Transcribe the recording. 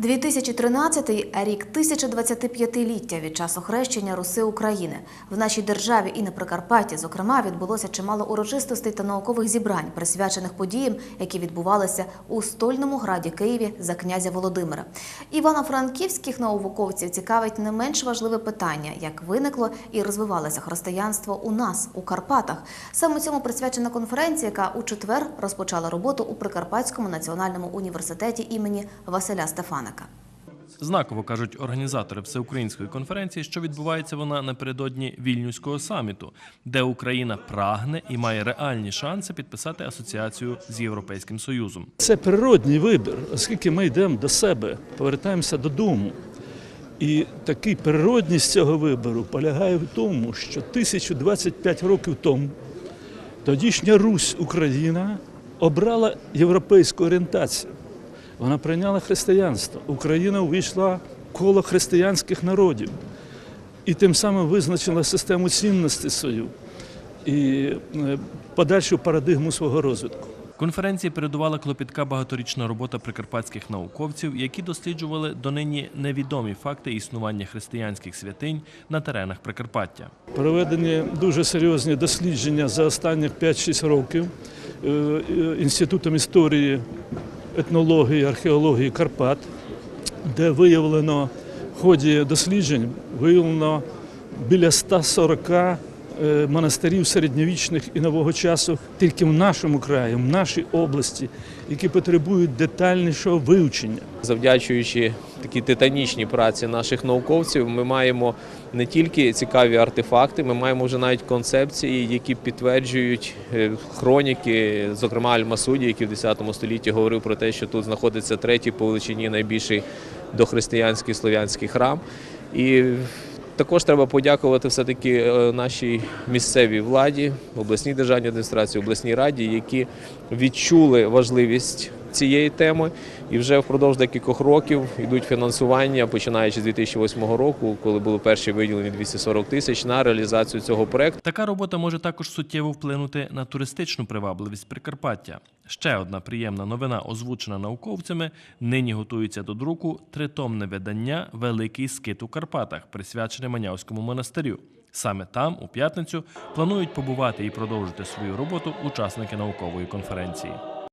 2013 – рік 1025-ліття від часу хрещення Руси України. В нашій державі і на Прикарпатті, зокрема, відбулося чимало урочистостей та наукових зібрань, присвячених подіям, які відбувалися у стольному граді Києві за князя Володимира. Івано-франківських науковців цікавить не менш важливе питання, як виникло і розвивалося християнство у нас, у Карпатах. Саме цьому присвячена конференція, яка у четвер розпочала роботу у Прикарпатському національному університеті імені Василя Стефаника. Знаково кажуть організатори всеукраїнської конференції, що відбувається вона напередодні вільнюського саміту, де Україна прагне і має реальні шанси підписати асоціацію з Європейським Союзом. Це природній вибір, оскільки ми йдемо до себе, повертаємося додому. І такий природність цього вибору полягає в тому, що 1025 років тому тодішня Русь Україна обрала європейську орієнтацію. Вона прийняла християнство. Україна увійшла в коло християнських народів і тим самим визначила систему цінностей свою і е, подальшу парадигму свого розвитку. Конференції передувала клопітка багаторічна робота прикарпатських науковців, які досліджували донині невідомі факти існування християнських святинь на теренах Прикарпаття. Проведені дуже серйозні дослідження за останніх 5-6 років е, е, Інститутом історії, етнології, археології Карпат, де виявлено в ході досліджень виявлено біля 140 е, монастирів середньовічних і нового часу тільки в нашому краї, в нашій області, які потребують детальнішого вивчення. Завдячуючи такій титанічній праці наших науковців, ми маємо не тільки цікаві артефакти, ми маємо вже навіть концепції, які підтверджують е, хроніки, зокрема Аль-Масуді, який в 10 столітті говорив про те, що тут знаходиться третій по величині найбільший дохристиянський слов'янський храм. І також треба подякувати все-таки е, нашій місцевій владі, обласній державній адміністрації, обласній раді, які відчули важливість цієї теми. І вже впродовж декількох років йдуть фінансування, починаючи з 2008 року, коли були перші виділені 240 тисяч на реалізацію цього проекту. Така робота може також суттєво вплинути на туристичну привабливість Прикарпаття. Ще одна приємна новина, озвучена науковцями, нині готується до друку тритомне видання Великий скит у Карпатах, присвячене Манявському монастирю. Саме там, у п'ятницю, планують побувати і продовжити свою роботу учасники наукової конференції.